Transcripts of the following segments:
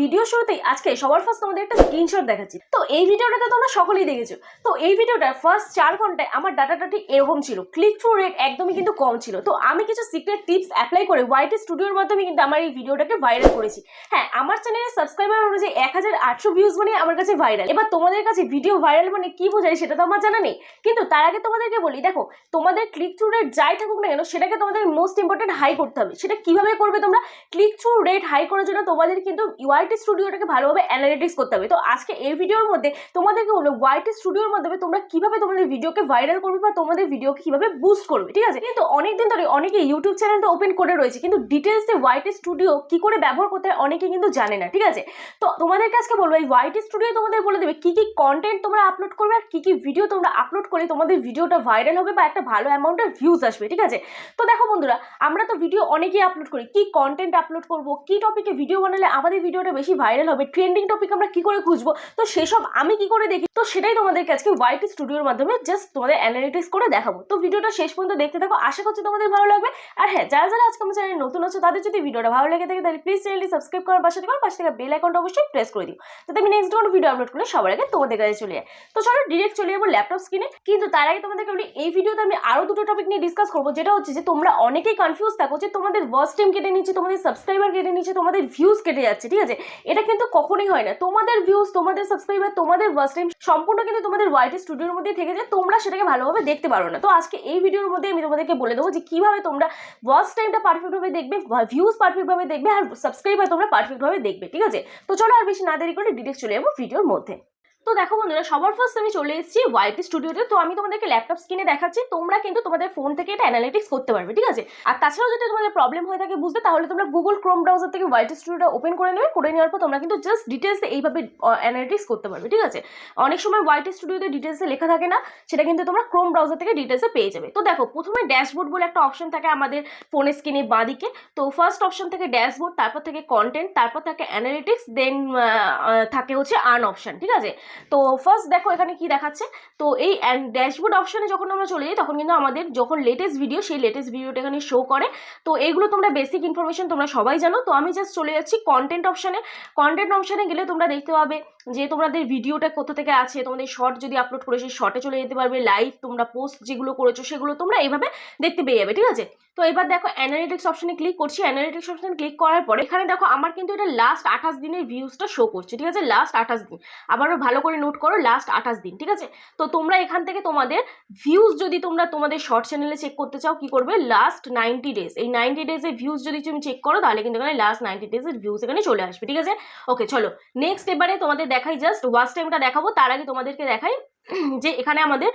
Video শুরুতেই আজকে সবার ফার্স্ট তোমাদের একটা স্ক্রিনশট দেখাচ্ছি। তো এই ভিডিওটাতে তোমরা সকলেই দেখেছ। তো এই ভিডিওটা ফার্স্ট চার ঘন্টায় আমার ডাটাটা ঠিক এরকম ছিল। ক্লিক থ্রু রেট একদমই কিন্তু কম ছিল। তো আমি কিছু সিক্রেট টিপস অ্যাপ্লাই করে হোয়াইট স্টুডিওর মাধ্যমে কিন্তু আমার এই ভিডিওটাকে ভাইরাল করেছি। হ্যাঁ আমার চ্যানেলের সাবস্ক্রাইবার অনুযায়ী এক হাজার আটশো ভিউজ মানে আমার কাছে ভাইরাল এবার তোমাদের কাছে ভিডিও ভাইরাল মানে কি বোঝায় সেটা তো আমার জানা নেই। কিন্তু তার আগে তোমাদেরকে বলি, দেখো, তোমাদের ক্লিক থ্রু রেট যাই থাকুক না কেন সেটাকে তোমাদের মোস্ট ইম্পর্টেন্ট হাই করতে হবে। সেটা কীভাবে করবে তোমরা? ক্লিক থ্রু রেট হাই করার জন্য তোমাদের কিন্তু ওয়াইটি স্টুডিওটাকে ভালোভাবে অ্যানালিটিক্স করতে হবে। তো আজকে এই ভিডিওর মধ্যে তোমাদেরকে বলব ওয়াইটি স্টুডিওর মাধ্যমে তোমরা কীভাবে তোমাদের ভিডিওকে ভাইরাল করবে বা তোমাদের ভিডিওকে কীভাবে বুস্ট করবে, ঠিক আছে? কিন্তু অনেকদিন ধরে অনেকে ইউটিউব চ্যানেলটা ওপেন করে রয়েছে, কিন্তু ডিটেলসে ওয়াইটি স্টুডিও কি করে ব্যবহার করতে হয় অনেকে কিন্তু জানে না, ঠিক আছে? তো তোমাদেরকে আজকে বলব, এই ওয়াইটি স্টুডিও তোমাদের বলে দেবে কি কি কন্টেন্ট তোমরা আপলোড করবে আর কি কি ভিডিও তোমরা আপলোড করে তোমাদের ভিডিওটা ভাইরাল হবে বা একটা ভালো অ্যামাউন্টের ভিউজ আসবে, ঠিক আছে? তো দেখো বন্ধুরা, আমরা তো ভিডিও অনেকেই আপলোড করি। কি কন্টেন্ট আপলোড করব, কি টপিকে ভিডিও বানালে আমাদের ভিডিওটা বেশি ভাইরাল হবে ট্রেন্ডিং টপিক আমরা কি করে খুঁজবো? তো সেসব আমি কি করে দেখি? তো সেটাই তোমাদেরকে আজকে ওয়াইটি স্টুডিওর মাধ্যমে জাস্ট তোমাদের অ্যানালিটিক্স করে দেখাবো। তো ভিডিওটা শেষ পর্যন্ত দেখতে থাকো, আশা করছি তোমাদের ভালো লাগবে। আর হ্যাঁ যারা যারা আজকে আমার চ্যানেলে নতুন আছে, তাদের যদি ভিডিওটা ভালো লাগে থাকে, তাহলে প্লিজ চ্যানেলটি সাবস্ক্রাইব করার পাশে থেকে পাশে থেকে বেল আইকনটা অবশ্যই প্রেস করে দিও। যাতে আমি নেক্সট কোনো ভিডিও আপলোড করলে সবার আগে তোমাদের কাছে চলে যায়। তো চলো ডিরেক্ট চলে যাব ল্যাপটপ স্ক্রিনে কিন্তু তার আগে তোমাদেরকে বলি, এই ভিডিওতে আমি আরও দুটো টপিক নিয়ে ডিসকাস করব। যেটা হচ্ছে যে, তোমরা অনেকেই কনফিউজ থাকো যে, তোমাদের ওয়াচ টাইম কেটে নিচ্ছে, তোমাদের সাবস্ক্রাইবার কেটে নিচ্ছে, তোমাদের ভিউজ কেটে যাচ্ছে, ঠিক আছে? এটা কিন্তু কখনোই হয় না। তোমাদের ভিউজ তোমাদের সাবস্ক্রাইবার তোমাদের ওয়াচ টাইম সম্পূর্ণ কিন্তু তোমাদের ওয়াইটি স্টুডিওর মধ্যে থেকে যায়। তোমরা সেটাকে ভালোভাবে দেখতে পারো না। তো আজকে এই ভিডিওর মধ্যে আমি তোমাদেরকে বলে দেবো যে কীভাবে তোমরা ওয়াচ টাইমটা পারফেক্টভাবে দেখবে ভিউজ পারফেক্টভাবে দেখবে, আর সাবস্ক্রাইবার তোমরা পারফেক্টভাবে দেখবে, ঠিক আছে? তো চলো আর বেশি না দেরি করে ডিটেক্স চলে যাব ভিডিওর মধ্যে। তো দেখো বন্ধুরা, সবার ফার্স্ট আমি চলে এসেছি ওয়াইটি স্টুডিওতে তো। আমি তোমাদেরকে ল্যাপটপ স্ক্রিনে দেখাচ্ছি। তোমরা কিন্তু তোমাদের ফোন থেকে এটা অ্যানালিটিক্স করতে পারবে, ঠিক আছে? আর তাছাড়াও যদি তোমাদের প্রবলেম হয়ে থাকে বুঝতে, তাহলে তোমরা গুগল ক্রোম ব্রাউজার থেকে ওয়াইটি স্টুডিওটা ওপেন করে নেবে। করে নেওয়ার পর তোমরা কিন্তু জাস্ট ডিটেলসে এইভাবে অ্যানালিটিক্স করতে পারবে, ঠিক আছে? অনেক সময় ওয়াইটি স্টুডিওতে ডিটেলসে লেখা থাকে না, সেটা কিন্তু তোমরা ক্রোম ব্রাউজার থেকে ডিটেলসে পেয়ে যাবে। তো দেখো, প্রথমে ড্যাশবোর্ড বলে একটা অপশন থাকে আমাদের ফোনের স্ক্রিনে বাঁ দিকে তো ফার্স্ট অপশন থেকে ড্যাশবোর্ড তারপর থেকে কন্টেন্ট তারপর থাকে অ্যানালিটিক্স দেন থাকে হচ্ছে আর্ন অপশন ঠিক আছে? তো ফার্স্ট দেখো এখানে কি দেখাচ্ছে? তো এই ড্যাশবোর্ড অপশানে যখন আমরা চলে যাই, তখন কিন্তু আমাদের যখন লেটেস্ট ভিডিও সেই লেটেস্ট ভিডিওটা এখানে শো করে। তো এইগুলো তোমরা বেসিক ইনফরমেশন তোমরা সবাই জানো। তো আমি জাস্ট চলে যাচ্ছি কন্টেন্ট অপশানে কন্টেন্ট অপশানে গেলে তোমরা দেখতে পাবে যে তোমাদের ভিডিওটা কোথা থেকে আছে, তোমাদের শর্ট যদি আপলোড করে সেই শর্টে চলে যেতে পারবে লাইভ তোমরা পোস্ট যেগুলো করেছ সেগুলো তোমরা এইভাবে দেখতে পেয়ে যাবে, ঠিক আছে? তো এবার দেখো অ্যানালিটিক্স অপশনে ক্লিক করছি অ্যানালিটিক্স অপশনে ক্লিক করার পরে এখানে দেখো আমার কিন্তু এটা লাস্ট আঠাশ দিনের ভিউজটা শো করছে, ঠিক আছে? লাস্ট আঠাশ দিন। আবারও ভালো করে নোট করো লাস্ট আঠাশ দিন, ঠিক আছে? তো তোমরা এখান থেকে তোমাদের ভিউজ যদি তোমরা তোমাদের শর্ট চ্যানেলে চেক করতে চাও, কি করবে? লাস্ট নাইনটি ডেজ এই নাইনটি ডেজের ভিউজ যদি তুমি চেক করো, তাহলে কিন্তু এখানে লাস্ট নাইনটি ডেজের ভিউজ এখানে চলে আসবে, ঠিক আছে? ওকে চলো। নেক্সট এবারে তোমাদের দেখাই জাস্ট ওয়াচ টাইমটা দেখাবো, তার আগে তোমাদেরকে দেখাই যে এখানে আমাদের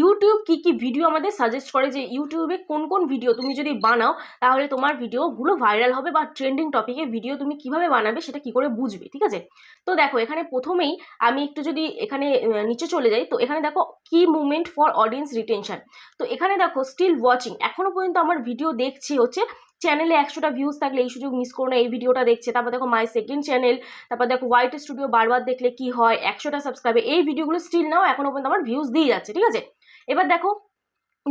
ইউটিউব কি কি ভিডিও আমাদের সাজেস্ট করে যে ইউটিউবে কোন কোন ভিডিও তুমি যদি বানাও, তাহলে তোমার ভিডিওগুলো ভাইরাল হবে বা ট্রেন্ডিং টপিকে ভিডিও তুমি কীভাবে বানাবে সেটা কি করে বুঝবে, ঠিক আছে? তো দেখো, এখানে প্রথমেই আমি একটু যদি এখানে নিচে চলে যাই, তো এখানে দেখো কি মুভমেন্ট ফর অডিয়েন্স রিটেনশন তো এখানে দেখো স্টিল ওয়াচিং এখনও পর্যন্ত আমার ভিডিও দেখছি হচ্ছে চ্যানেলে একশোটা ভিউজ থাকলে এই সুযোগ মিস করো না, এই ভিডিওটা দেখছে। তারপর দেখো মাই সেকেন্ড চ্যানেল তারপর দেখো হোয়াইট স্টুডিও বারবার দেখলে কি হয়, একশোটা সাবস্ক্রাইবে এই ভিডিওগুলো স্টিল নাও এখনও পর্যন্ত আমার ভিউজ দিয়ে যাচ্ছে, ঠিক আছে? এবার দেখো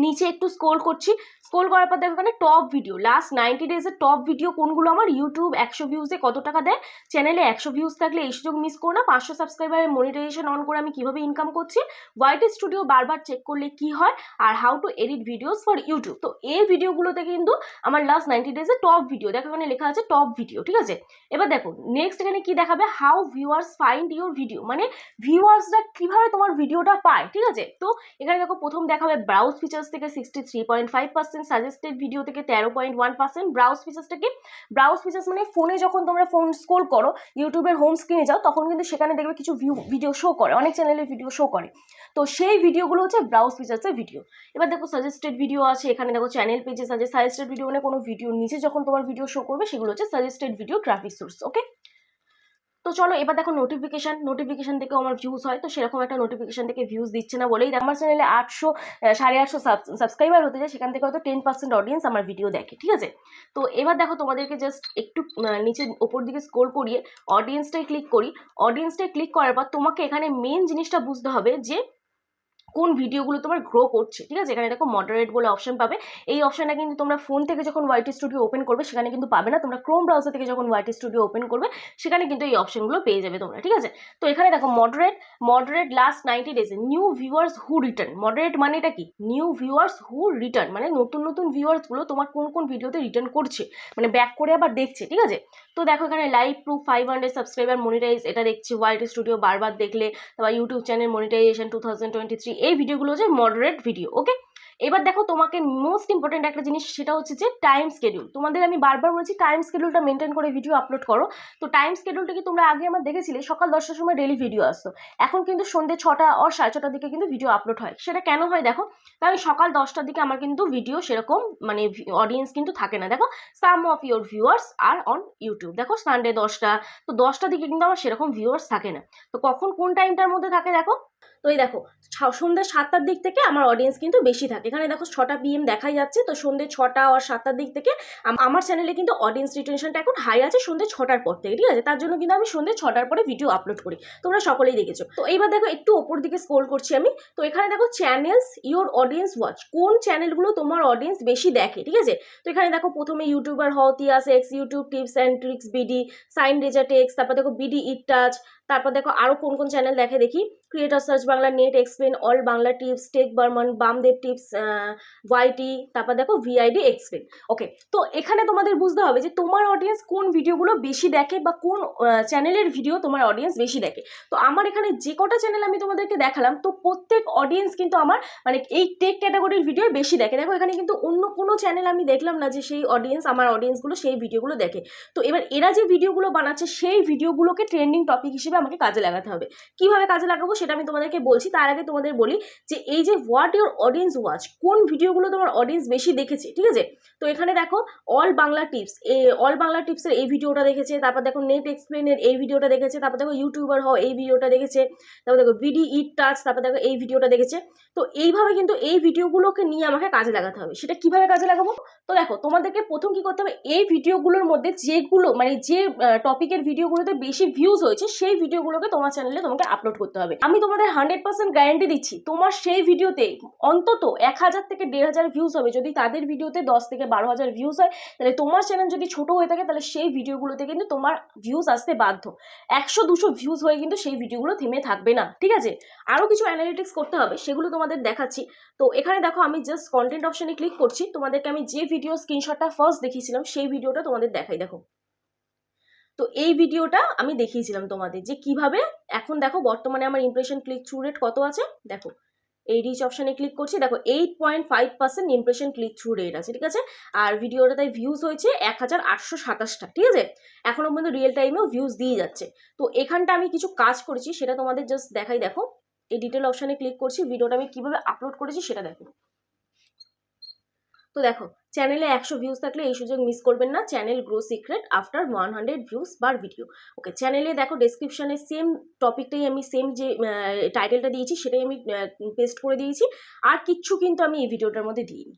নিচে একটু স্ক্রোল করছি। স্ক্রোল করার পর দেখো এখানে টপ ভিডিও লাস্ট নাইনটি ডেজের টপ ভিডিও কোনগুলো? আমার ইউটিউব একশো ভিউজে কত টাকা দেয়? চ্যানেলে একশো ভিউজ থাকলে এই সুযোগ মিস করো না। পাঁচশো সাবস্ক্রাইবারের মনিটাইজেশন অন করে আমি কীভাবে ইনকাম করছি? হোয়াইট স্টুডিও বারবার চেক করলে কি হয়? আর how to edit videos for YouTube তো এই ভিডিওগুলোতে কিন্তু আমার লাস্ট নাইনটি ডেজের টপ ভিডিও দেখো এখানে লেখা আছে টপ ভিডিও ঠিক আছে? এবার দেখো নেক্সট এখানে কি দেখাবে? How viewers find your video মানে ভিউয়ার্সরা কীভাবে তোমার ভিডিওটা পায়, ঠিক আছে? তো এখানে দেখো, প্রথম দেখাবে ব্রাউজ ফিচার্স থেকে sixty three point five percent suggested video থেকে তেরো পয়েন্ট ওয়ান পার্সেন্ট ব্রাউজ ফিচার্সটা কি ব্রাউজ ফিচার্স মানে ফোনে যখন তোমরা ফোন স্ক্রোল করো ইউটিউবের হোম স্ক্রিনে যাও, তখন কিন্তু সেখানে দেখবে কিছু ভিউ ভিডিও শো করে, অনেক চ্যানেলের ভিডিও শো করে। তো সেই ভিডিওগুলো হচ্ছে ব্রাউজ ফিচার্সের ভিডিও এবার দেখো সাজেস্টেড ভিডিও আছে, এখানে দেখো চ্যানেল পেজে সাজেস্ট সাজেস্টেড ভিডিও মানে কোনো ভিডিও নিচে যখন তোমার ভিডিও শো করবে, সেগুলো হচ্ছে suggested video traffic source okay তো চলো, এবার দেখো নোটিফিকেশান নোটিফিকেশান থেকেও আমার ভিউজ হয়, তো সেরকম একটা নোটিফিকেশান থেকে ভিউজ দিচ্ছে না বলেই আমার চ্যানেলে আটশো সাড়ে আটশো সাবস্ক্রাইবার হতে যায়, সেখান থেকে হয়তো টেন পার্সেন্ট অডিয়েন্স আমার ভিডিও দেখে, ঠিক আছে? তো এবার দেখো তোমাদেরকে জাস্ট একটু নিচে ওপর দিকে স্কোর করিয়ে অডিয়েন্সটাই ক্লিক করি। অডিয়েন্সটাই ক্লিক করার পর তোমাকে এখানে মেন জিনিসটা বুঝতে হবে যে কোন ভিডিওগুলো তোমার গ্রো করছে, ঠিক আছে? এখানে দেখো মডারেট বলে অপশন পাবে। এই অপশনটা কিন্তু তোমরা ফোন থেকে যখন ওয়াইটি স্টুডিও ওপেন করবে, সেখানে কিন্তু পাবে না। তোমরা ক্রোম ব্রাউজার থেকে যখন ওয়াইটি স্টুডিও ওপেন করবে, সেখানে কিন্তু এই অপশনগুলো পেয়ে যাবে তোমরা, ঠিক আছে? তো এখানে দেখো moderate moderate last ninety days new viewers who return moderate মানে এটা কি? নিউ ভিউয়ার্স হু রিটার্ন মানে নতুন নতুন ভিউয়ার্সগুলো তোমার কোন কোন ভিডিওতে রিটার্ন করছে? মানে ব্যাক করে আবার দেখছে, ঠিক আছে? তো দেখো এখানে live proof five hundred subscriber monetize এটা দেখছি ওয়াইট স্টুডিও বারবার দেখলে। তারপর YouTube channel monetization two thousand twenty three এই ভিডিওগুলো হচ্ছে মডারেট ভিডিও ওকে এবার দেখো তোমাকে মোস্ট ইম্পর্টেন্ট একটা জিনিস, সেটা হচ্ছে যে টাইম স্কেডিউল তোমাদের আমি বারবার বলছি টাইম স্কেডিউলটা মেনটেন করে ভিডিও আপলোড করো। তো টাইম স্কেডিউলটা কি তোমরা আগে আমার দেখেছিলে? সকাল দশটার সময় ডেলি ভিডিও আসতো। এখন কিন্তু সন্ধ্যে ছটা আর সাড়ে ছটার দিকে কিন্তু ভিডিও আপলোড হয়। সেটা কেন হয় দেখো? কারণ সকাল দশটার দিকে আমার কিন্তু ভিডিও সেরকম মানে অডিয়েন্স কিন্তু থাকে না। দেখো some of your viewers are on YouTube দেখো সানডে দশটা, তো দশটার দিকে কিন্তু আমার সেরকম ভিউয়ার্স থাকে না। তো কখন কোন টাইমটার মধ্যে থাকে দেখো? তো এই দেখো সন্ধ্যে সাতটার দিক থেকে আমার অডিয়েন্স কিন্তু বেশি থাকে। এখানে দেখো ছটা পিএম দেখাই যাচ্ছে, তো সন্ধ্যে ছটা আর সাতটার দিক থেকে আমার চ্যানেলে কিন্তু অডিয়েন্স রিটেনশনটা এখন হাই আছে সন্ধ্যে ছটার পর থেকে, ঠিক আছে? তার জন্য কিন্তু আমি সন্ধ্যে ছটার পরে ভিডিও আপলোড করি। তোমরা সকলেই দেখেছ। তো এইবার দেখো একটু ওপর দিকে স্ক্রোল করছি আমি। তো এখানে দেখো চ্যানেলস ইওর অডিয়েন্স ওয়াচ কোন চ্যানেলগুলো তোমার অডিয়েন্স বেশি দেখে, ঠিক আছে? তো এখানে দেখো প্রথমে ইউটিউবার হও Tiyas X YouTube tips and tricks BD sign Reza টেক্স তারপর দেখো বিডি ইট টাচ তারপর দেখো আরও কোন কোন চ্যানেল দেখে দেখি। Creator search Bangla net explain all Bangla tips tech Barman Bamdev tips YT তারপর দেখো ভিআইডি এক্সপ্লেন ওকে তো এখানে তোমাদের বুঝতে হবে যে তোমার অডিয়েন্স কোন ভিডিওগুলো বেশি দেখে বা কোন চ্যানেলের ভিডিও তোমার অডিয়েন্স বেশি দেখে। তো আমার এখানে যে কটা চ্যানেল আমি তোমাদেরকে দেখালাম, তো প্রত্যেক অডিয়েন্স কিন্তু আমার মানে এই টেক ক্যাটাগরির ভিডিও বেশি দেখে। দেখো এখানে কিন্তু অন্য কোনো চ্যানেল আমি দেখলাম না যে সেই অডিয়েন্স আমার অডিয়েন্সগুলো সেই ভিডিওগুলো দেখে। তো এবার এরা যে ভিডিওগুলো বানাচ্ছে, সেই ভিডিওগুলোকে ট্রেন্ডিং টপিক হিসেবে আমাকে কাজে লাগাতে হবে? কীভাবে কাজে লাগাবো সেটা আমি তোমাদেরকে বলছি। তার আগে তোমাদের বলি যে এই যে হোয়াট ইউর অডিয়েন্স ওয়াচ কোন ভিডিওগুলো তোমার অডিয়েন্স বেশি দেখেছে, ঠিক আছে? তো এখানে দেখো all Bangla tips all Bangla টিপসের এই ভিডিওটা দেখেছে, তারপর দেখো নেট এক্সপ্লেনের এই ভিডিওটা দেখেছে, তারপর দেখো ইউটিউবার হও এই ভিডিওটা দেখেছে, তারপর দেখো বিডি ইট টাচ তারপর দেখো এই ভিডিওটা দেখেছে। তো এইভাবে কিন্তু এই ভিডিওগুলোকে নিয়ে আমাকে কাজে লাগাতে হবে। সেটা কীভাবে কাজে লাগাবো? তো দেখো তোমাদেরকে প্রথম কি করতে হবে? এই ভিডিওগুলোর মধ্যে যেগুলো মানে যে টপিকের ভিডিওগুলোতে বেশি ভিউজ হয়েছে, সেই ভিডিওগুলোকে তোমার চ্যানেলে তোমাকে আপলোড করতে হবে। আমি তোমাদের হান্ড্রেড পার্সেন্ট গ্যারান্টি দিচ্ছি, তোমার সেই ভিডিওতে অন্তত এক হাজার থেকে দেড় হাজার ভিউজ হবে। যদি তাদের ভিডিওতে দশ থেকে বারো হাজার ভিউজ হয়, তাহলে তোমার চ্যানেল যদি ছোট হয়ে থাকে, তাহলে সেই ভিডিওগুলোতে কিন্তু তোমার ভিউজ আসতে বাধ্য। একশো দুশো ভিউজ হয়ে কিন্তু সেই ভিডিওগুলো থেমে থাকবে না, ঠিক আছে? আরও কিছু অ্যানালিটিক্স করতে হবে, সেগুলো তোমাদের দেখাচ্ছি। তো এখানে দেখো, আমি জাস্ট কন্টেন্ট অপশনে ক্লিক করছি। তোমাদেরকে আমি যে ভিডিও স্ক্রিনশটটা ফার্স্ট দেখিয়েছিলাম, সেই ভিডিওটা তোমাদের দেখাই, দেখো। তো এই ভিডিওটা আমি দেখিয়েছিলাম তোমাদের যে কীভাবে, এখন দেখো বর্তমানে আমার ইমপ্রেশন ক্লিক থ্রু রেট কত আছে? দেখো, এই রিচ অপশানে ক্লিক করছি, দেখো eight point five percent impression click through rate আছে, ঠিক আছে? আর ভিডিওটা তাই ভিউজ হয়েছে এক হাজার আটশো সাতাশটা, ঠিক আছে? এখনও পর্যন্ত রিয়েল টাইমেও ভিউজ দিয়ে যাচ্ছে। তো এখানটা আমি কিছু কাজ করেছি, সেটা তোমাদের জাস্ট দেখাই, দেখো। এই ডিটেল অপশানে ক্লিক করছি, ভিডিওটা আমি কীভাবে আপলোড করেছি সেটা দেখো। তো দেখো চ্যানেলে একশো ভিউজ থাকলে এই সুযোগ মিস করবেন না। Channel grow secret after one hundred views বার ভিডিও ওকে চ্যানেলে দেখো ডেসক্রিপশানে সেম টপিকটাই আমি সেম যে টাইটেলটা দিয়েছি, সেটাই আমি পেস্ট করে দিয়েছি। আর কিচ্ছু কিন্তু আমি এই ভিডিওটার মধ্যে দিইনি।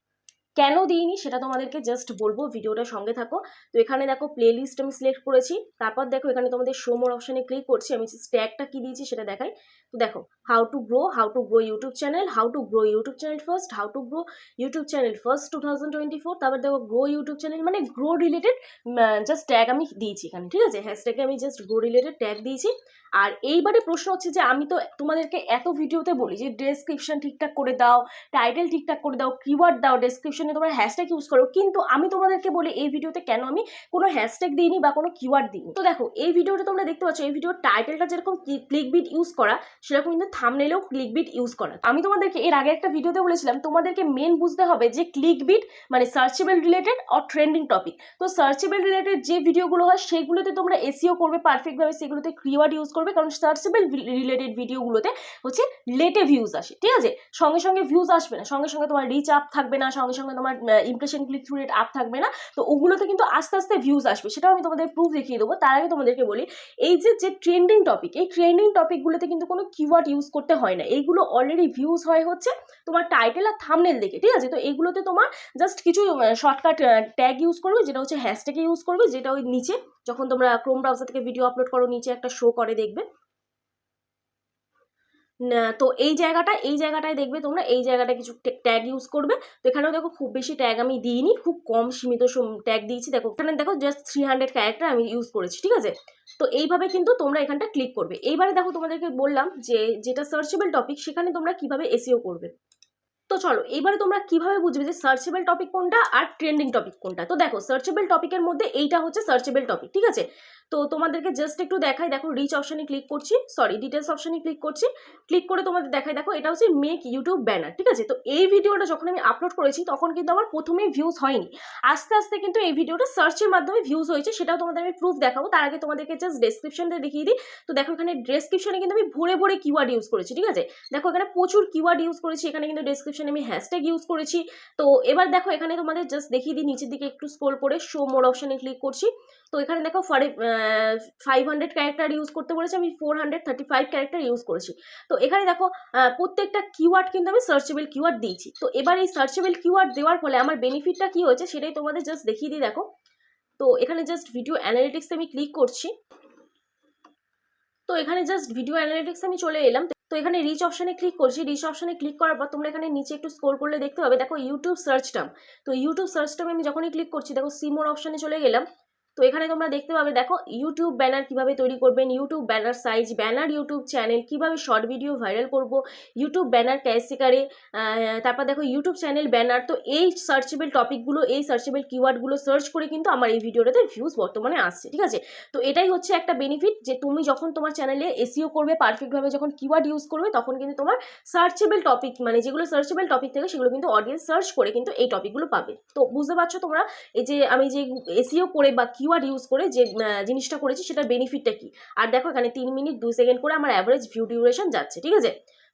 কেন দিইনি সেটা তোমাদেরকে জাস্ট বলব, ভিডিওটা সঙ্গে থাকো। তো এখানে দেখো প্লে লিস্ট আমি সিলেক্ট করেছি, তারপর দেখো এখানে তোমাদের শোমোর অপশানে ক্লিক করছি, আমি ট্যাগটা কি দিয়েছি সেটা দেখাই। তো দেখো how to grow how to grow YouTube channel how to grow YouTube channel first how to grow YouTube channel first two thousand twenty four তারপর দেখো গ্রো ইউটিউব চ্যানেল মানে গ্রো রিলেটেড জাস্ট ট্যাগ আমি দিয়েছি এখানে, ঠিক আছে? হ্যাশট্যাগে আমি just grow related tag দিয়েছি। আর এইবারে প্রশ্ন হচ্ছে যে আমি তো তোমাদেরকে এত ভিডিওতে বলি যে ডেসক্রিপশন ঠিকঠাক করে দাও টাইটেল ঠিকঠাক করে দাও কিওয়ার্ড দাও ডেসক্রিপশনে তোমরা হ্যাশট্যাগ ইউজ করো। কিন্তু আমি তোমাদেরকে বলি, এই ভিডিওতে কেন আমি কোনো হ্যাশট্যাগ দিইনি বা কোনো কিওয়ার্ড দিইনি। তো দেখো, এই ভিডিওটা তোমরা দেখতে পাচ্ছ, এই ভিডিওর টাইটেলটা যেরকম ক্লিক বিট ইউজ করা, সেরকম কিন্তু থামনেলেও ক্লিক বিট ইউজ করা আমি তোমাদেরকে এর আগে একটা ভিডিওতে বলেছিলাম, তোমাদেরকে মেন বুঝতে হবে যে ক্লিক বিট মানে searchable related or trending topic তো সার্চেবল রিলেটেড যে ভিডিওগুলো হয়, সেগুলোতে তোমরা এসিও করবে পারফেক্টভাবে সেগুলোতে কিওয়ার্ড ইউজ করবে, কারণ সার্চেবল রিলেটেড ভিডিওগুলোতে হচ্ছে লেটে ভিউজ আসে, ঠিক আছে? সঙ্গে সঙ্গে ভিউজ আসবে না, সঙ্গে সঙ্গে তোমার রিচ আপ থাকবে না, সঙ্গে সঙ্গে তোমার impression click through rate up থাকবে না। তো ওগুলোতে কিন্তু আস্তে আস্তে ভিউজ আসবে। সেটাও আমি তোমাদের প্রুফ দেখিয়ে দেবো। তার আগে তোমাদেরকে বলি, এই যে যে ট্রেন্ডিং টপিক এই ট্রেন্ডিং টপিকগুলোতে কিন্তু কোনো কিওয়ার্ড ইউজ করতে হয় না। এইগুলো অলরেডি ভিউজ হয় হচ্ছে তোমার টাইটেল আর থামনেল দেখে, ঠিক আছে? তো এইগুলোতে তোমার জাস্ট কিছু শর্টকাট ট্যাগ ইউজ করবে, যেটা হচ্ছে হ্যাশট্যাগে ইউজ করবে, যেটা ওই নিচে, যখন তোমরা ক্রোম ব্রাউজার থেকে ভিডিও আপলোড করো, নিচে একটা শো করে দেখবে। তো এই জায়গাটা, এই জায়গাটায় দেখবে তোমরা, এই জায়গাটায় কিছু ট্যাগ ইউজ করবে। তো এখানেও দেখো খুব বেশি ট্যাগ আমি দিইনি, খুব কম সীমিত ট্যাগ দিয়েছি। দেখো, এখানে দেখো জাস্ট থ্রি হান্ড্রেড ক্যারেক্টার আমি ইউজ করেছি, ঠিক আছে? তো এইভাবে কিন্তু তোমরা এখানটা ক্লিক করবে। এইবারে দেখো তোমাদেরকে বললাম যে, যেটা সার্চেবল টপিক সেখানে তোমরা কীভাবে এসিও করবে। তো চলো, এইবারে তোমরা কীভাবে বুঝবে যে সার্চেবল টপিক কোনটা আর ট্রেন্ডিং টপিক কোনটা? তো দেখো সার্চেবল টপিকের মধ্যে এইটা হচ্ছে সার্চেবল টপিক ঠিক আছে? তো তোমাদেরকে জাস্ট একটু দেখাই, দেখো রিচ অপশানে ক্লিক করছি সরি ডিটেলস অপশনে ক্লিক করছি ক্লিক করে তোমাদের দেখাই, দেখো এটা হচ্ছে মেক ইউটিউব ব্যানার ঠিক আছে? তো এই ভিডিওটা যখন আমি আপলোড করেছি, তখন কিন্তু আমার প্রথমেই ভিউজ হয়নি। আস্তে আস্তে কিন্তু এই ভিডিওটা সার্চের মাধ্যমে ভিউজ হয়েছে, সেটাও তোমাদের আমি প্রুফ দেখাবো। তার আগে তোমাদেরকে জাস্ট ডেসক্রিপশনটা দেখিয়ে দিই। তো দেখো এখানে ডেসক্রিপশনে কিন্তু আমি ভরে ভরে কিওয়ার্ড ইউজ করেছি, ঠিক আছে? দেখো এখানে প্রচুর কিওয়ার্ড ইউজ করেছি, এখানে কিন্তু ডেসক্রিপশনে আমি হ্যাশট্যাগ ইউজ করেছি। তো এবার দেখো এখানে তোমাদের জাস্ট দেখিয়ে দিই, নিচের দিকে একটু স্ক্রোল করে শো মোর অপশানে ক্লিক করছি। তো এখানে দেখো ফাইভ হান্ড্রেড ক্যারেক্টার ইউজ করতে বলেছে, আমি four hundred thirty five character use করেছি। তো এখানে দেখো প্রত্যেকটা কিওয়ার্ড কিন্তু আমি সার্চেবল কিওয়ার্ড দিয়েছি। তো এবার এই সার্চেবল কিওয়ার্ড দেওয়ার ফলে আমার বেনিফিটটা কি হয়েছে সেটাই তোমাদের জাস্ট দেখিয়ে দিই, দেখো। তো এখানে জাস্ট ভিডিও অ্যানালিটিক্সে আমি ক্লিক করছি। তো এখানে জাস্ট ভিডিও অ্যানালিটিক্স আমি চলে এলাম। তো এখানে রিচ অপশানে ক্লিক করছি। রিচ অপশানে ক্লিক করার পর তোমরা এখানে নিচে একটু স্কোর করলে দেখতে পাবে। দেখো ইউটিউব সার্চ টার্ম তো ইউটিউব সার্চ টার্মে আমি যখনই ক্লিক করছি, দেখো সিমোর অপশানে চলে গেলাম। তো এখানে তোমরা দেখতে পাবে, দেখো ইউটিউব ব্যানার কীভাবে তৈরি করবেন YouTube banner size banner YouTube channel কীভাবে শর্ট ভিডিও ভাইরাল করব ইউটিউব ব্যানার ক্যাসিকারে তারপর দেখো ইউটিউব চ্যানেল ব্যানার তো এই সার্চেবল টপিকগুলো এই সার্চেবল কিওয়ার্ডগুলো সার্চ করে কিন্তু আমার এই ভিডিওটাতে ভিউজ বর্তমানে আসছে, ঠিক আছে? তো এটাই হচ্ছে একটা বেনিফিট যে তুমি যখন তোমার চ্যানেলে এসিও করবে পারফেক্টভাবে যখন কিওয়ার্ড ইউজ করবে, তখন কিন্তু তোমার সার্চেবল টপিক মানে যেগুলো সার্চেবল টপিক থাকে সেগুলো কিন্তু অডিয়েন্স সার্চ করে কিন্তু এই টপিকগুলো পাবে। তো বুঝতে পারছ তোমরা? এই যে আমি যে এসিও করে বা কিওয়ার্ড ইউজ করে যে জিনিসটা করেছি সেটার বেনিফিটটা কি? আর দেখো এখানে তিন মিনিট দুই সেকেন্ড করে আমার অ্যাভারেজ ভিউ ডিউরেশন যাচ্ছে, ঠিক আছে?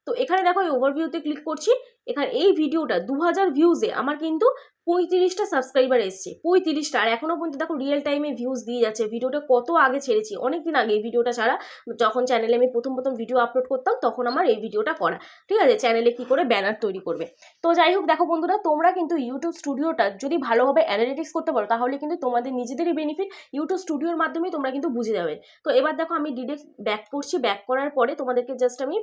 তো এখানে দেখো এই ওভারভিউতে ক্লিক করছি এখানে এই ভিডিওটা দু হাজার ভিউজে আমার কিন্তু পঁয়ত্রিশটা সাবস্ক্রাইবার এসছে, পঁয়ত্রিশটা। আর এখনও পর্যন্ত দেখো রিয়েল টাইমে ভিউজ দিয়ে যাচ্ছে। ভিডিওটা কত আগে ছেড়েছি অনেক দিন আগে এই ভিডিওটা ছাড়া। যখন চ্যানেলে আমি প্রথম প্রথম ভিডিও আপলোড করতাম, তখন আমার এই ভিডিওটা করা। ঠিক আছে? চ্যানেলে কি করে ব্যানার তৈরি করবে। তো যাই হোক, দেখো বন্ধুরা, তোমরা কিন্তু ইউটিউব স্টুডিওটা যদি ভালোভাবে অ্যানালিটিক্স করতে পারো, তাহলে কিন্তু তোমাদের নিজেদেরই বেনিফিট ইউটিউব স্টুডিওর মাধ্যমে তোমরা কিন্তু বুঝে যাবে। তো এবার দেখো আমি ডিডেক্ট ব্যাক করছি। ব্যাক করার পরে তোমাদেরকে জাস্ট আমি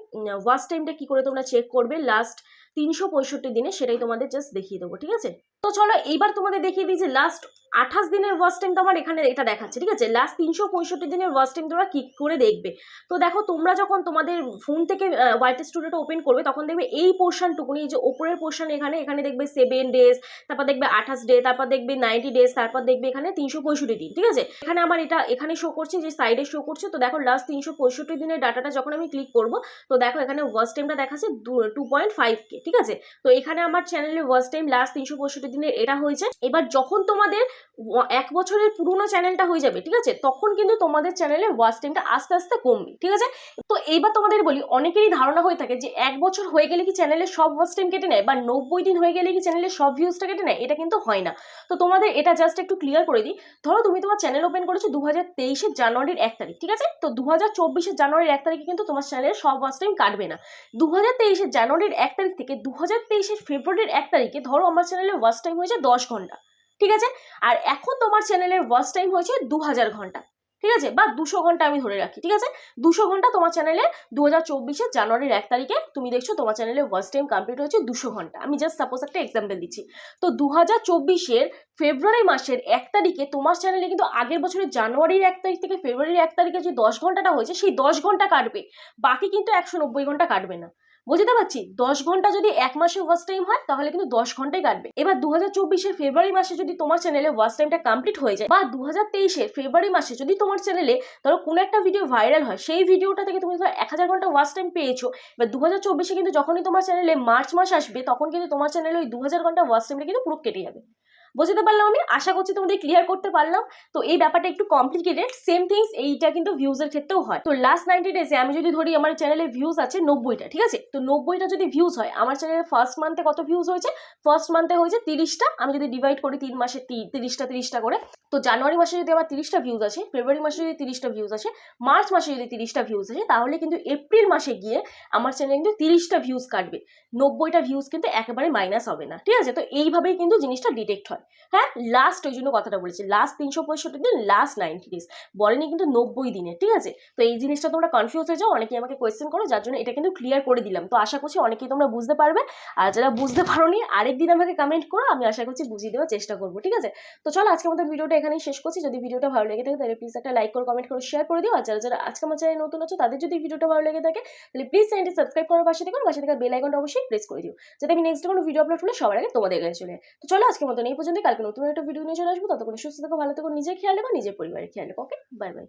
ওয়াচ টাইমটা কি করে তোমরা চেক করবে? লাস্ট তিনশো পঁয়ষট্টি দিনে সেটাই তোমাদের জাস্ট দেখিয়ে দেবো ঠিক আছে? তো চলো এইবার তোমাদের দেখিয়ে দিই যে লাস্ট আঠাশ দিনের ওয়াচ টাইম তোমার এখানে এটা দেখাচ্ছে, ঠিক আছে? লাস্ট তিনশো পঁয়ষট্টি দিনের ওয়াচ টাইম তোমরা কি করে দেখবে? তো দেখো, তোমরা যখন তোমাদের ফোন থেকে হোয়াইট স্টুডিওটা ওপেন করবে, তখন দেখবে এই পোর্শনটুকুনি এই যে ওপরের পোর্শন এখানে এখানে দেখবে সেভেন ডেজ তারপর দেখবে আঠাশ ডে তারপর দেখবে নাইনটি ডেজ তারপর দেখবে এখানে তিনশো পঁয়ষট্টি দিন, ঠিক আছে? এখানে আমার এটা, এখানে শো করছে, যে সাইডে শো করছে। তো দেখো লাস্ট তিনশো পঁয়ষট্টি দিনের ডাটাটা যখন আমি ক্লিক করব, তো দেখো এখানে ওয়াচ টাইমটা দেখাচ্ছে টু পয়েন্ট ফাইভ কে ঠিক আছে? তো এখানে আমার চ্যানেলের ওয়াচ টাইম লাস্ট তিনশো পঁয়ষট্টি দিনের এটা হয়েছে এবার যখন তোমাদের এক বছরের পুরনো চ্যানেলটা হয়ে যাবে, ঠিক আছে? তখন কিন্তু তোমাদের চ্যানেলের ওয়াচ টাইমটা আস্তে আস্তে কমবে, ঠিক আছে? তো এইবার তোমাদের বলি, অনেকেরই ধারণা হয়ে থাকে যে এক বছর হয়ে গেলে কি চ্যানেলের সব ওয়াচ টাইম কেটে নেয় বা নব্বই দিন হয়ে গেলে কি চ্যানেলের সব ভিউজটা কেটে নেয়? এটা কিন্তু হয় না। তো তোমাদের এটা জাস্ট একটু ক্লিয়ার করে দিই। ধরো তুমি তোমার চ্যানেল ওপেন করেছ দু হাজার তেইশের জানুয়ারির এক তারিখ, ঠিক আছে? তো দু হাজার চব্বিশের জানুয়ারির এক তারিখে কিন্তু তোমার চ্যানেলের সব ওয়াচ টাইম কাটবে না। দু হাজার তেইশের জানুয়ারির এক তারিখ থেকে দু হাজার তেইশের ফেব্রুয়ারির এক তারিখে ধরো আমার চ্যানেলের ওয়াচ টাইম হয়েছে দশ ঘণ্টা, ঠিক আছে? আর এখন তোমার চ্যানেলের ওয়াচ টাইম হয়েছে দু হাজার ঘণ্টা, ঠিক আছে? বা দুশো ঘণ্টা আমি ধরে রাখি, ঠিক আছে? দুশো ঘণ্টা তোমার চ্যানেলে দু হাজার চব্বিশের জানুয়ারির এক তারিখে তুমি দেখছ তোমার চ্যানেলে ওয়াচ টাইম কমপ্লিট হয়েছে দুশো ঘণ্টা। আমি জাস্ট সাপোজ একটা এক্সাম্পল দিচ্ছি। তো দু হাজার চব্বিশের ফেব্রুয়ারি মাসের এক তারিখে তোমার চ্যানেলে কিন্তু আগের বছরের জানুয়ারির এক তারিখ থেকে ফেব্রুয়ারির এক তারিখে যে দশ ঘন্টাটা হয়েছে, সেই দশ ঘণ্টা কাটবে। বাকি কিন্তু একশো নব্বই ঘণ্টা কাটবে না। বুঝতে পারছি? দশ ঘণ্টা যদি এক মাসে ওয়াচ টাইম হয়, তাহলে কিন্তু দশ ঘন্টাই কাটবে। এবার দু হাজার চব্বিশের ফেব্রুয়ারি মাসে যদি তোমার চ্যানেলে ওয়াচ টাইমটা কমপ্লিট হয়ে যায়, বা দু হাজার তেইশের ফেব্রুয়ারি মাসে যদি তোমার চ্যানেলে ধরো কোনো একটা ভিডিও ভাইরাল হয়, সেই ভিডিওটা থেকে তুমি ধরো এক হাজার ঘণ্টা ওয়াচ টাইম পেয়েছ, এবার দু হাজার চব্বিশে কিন্তু যখনই তোমার চ্যানেলে মার্চ মাস আসবে, তখন কিন্তু তোমার চ্যানেলে ওই দু হাজার ঘণ্টা ওয়াচ টাইমটা কিন্তু পুরো কেটে যাবে। বুঝতে পারলাম আমি, আশা করছি তোমাদের ক্লিয়ার করতে পারলাম। তো এই ব্যাপারটা একটু কমপ্লিকেটেড সেম থিংস এইটা কিন্তু ভিউজের ক্ষেত্রেও হয়। তো লাস্ট নাইনটি ডেজে আমি যদি ধরি আমার চ্যানেলে ভিউজ আছে নব্বইটা, ঠিক আছে? তো নব্বইটা যদি ভিউজ হয়, আমার চ্যানেলে ফার্স্ট মান্থে কত ভিউজ হয়েছে? ফার্স্ট মান্থে হয়েছে তিরিশটা, আমি যদি ডিভাইড করি তিন মাসে তিরিশটা তিরিশটা করে, তো জানুয়ারি মাসে যদি আমার তিরিশটা ভিউজ আছে ফেব্রুয়ারি মাসে যদি তিরিশটা ভিউজ আছে মার্চ মাসে যদি তিরিশটা ভিউজ আছে তাহলে কিন্তু এপ্রিল মাসে গিয়ে আমার চ্যানেলে কিন্তু তিরিশটা ভিউজ কাটবে। নব্বইটা ভিউজ কিন্তু একেবারে মাইনাস হবে না, ঠিক আছে? তো এইভাবেই কিন্তু জিনিসটা ডিটেক্ট হয়। হয় হ্যাঁ লাস্ট ওই জন্য কথাটা বলেছি। লাস্ট তিনশো পঁয়ষট্টি দিন লাস্ট নাইনটি ডেজ বলেনি কিন্তু নব্বই দিনে, ঠিক আছে? তো এই জিনিসটা তোমরা কনফিউজ হয়ে যাও, অনেকেই আমাকে কোয়েশ্চেন করো, যার জন্য এটা কিন্তু ক্লিয়ার করে দিলাম। তো আশা করছি অনেকেই তোমরা বুঝতে পারবে। আর যারা বুঝতে পারোনি, আরেকদিন আমাকে কমেন্ট করো, আমি আশা করছি বুঝিয়ে দেওয়ার চেষ্টা করব, ঠিক আছে? তো চলো আজকে আমাদের ভিডিওটা এখানেই শেষ করছি। যদি ভিডিওটা ভালো লেগে থাকে, তাহলে প্লিজ একটা লাইক করো কমেন্ট করে শেয়ার করে দিও। আর যারা যারা আজকে আমার চ্যানেল নতুন আছে, তাদের যদি ভিডিওটা ভালো লেগে থাকে, তাহলে প্লিজ চ্যানেলটি সাবস্ক্রাইব করার পাশে থেকে পাশে থেকে বেল আইকনটা অবশ্যই প্রেস করে দিও। যাতে আমি নেক্সট কোনো ভিডিও আপলোড করলে সবার আগে তোমাদের কাছে চলে। তো চলো আজকে মতন এই পর্যন্ত কালকে নতুন একটা ভিডিও নিয়ে চলে আসব। ততক্ষণ সুস্থ থাকো, ভালো থেকো, নিজের খেয়াল রেখো, নিজের পরিবারের খেয়াল রেখো ওকে বাই বাই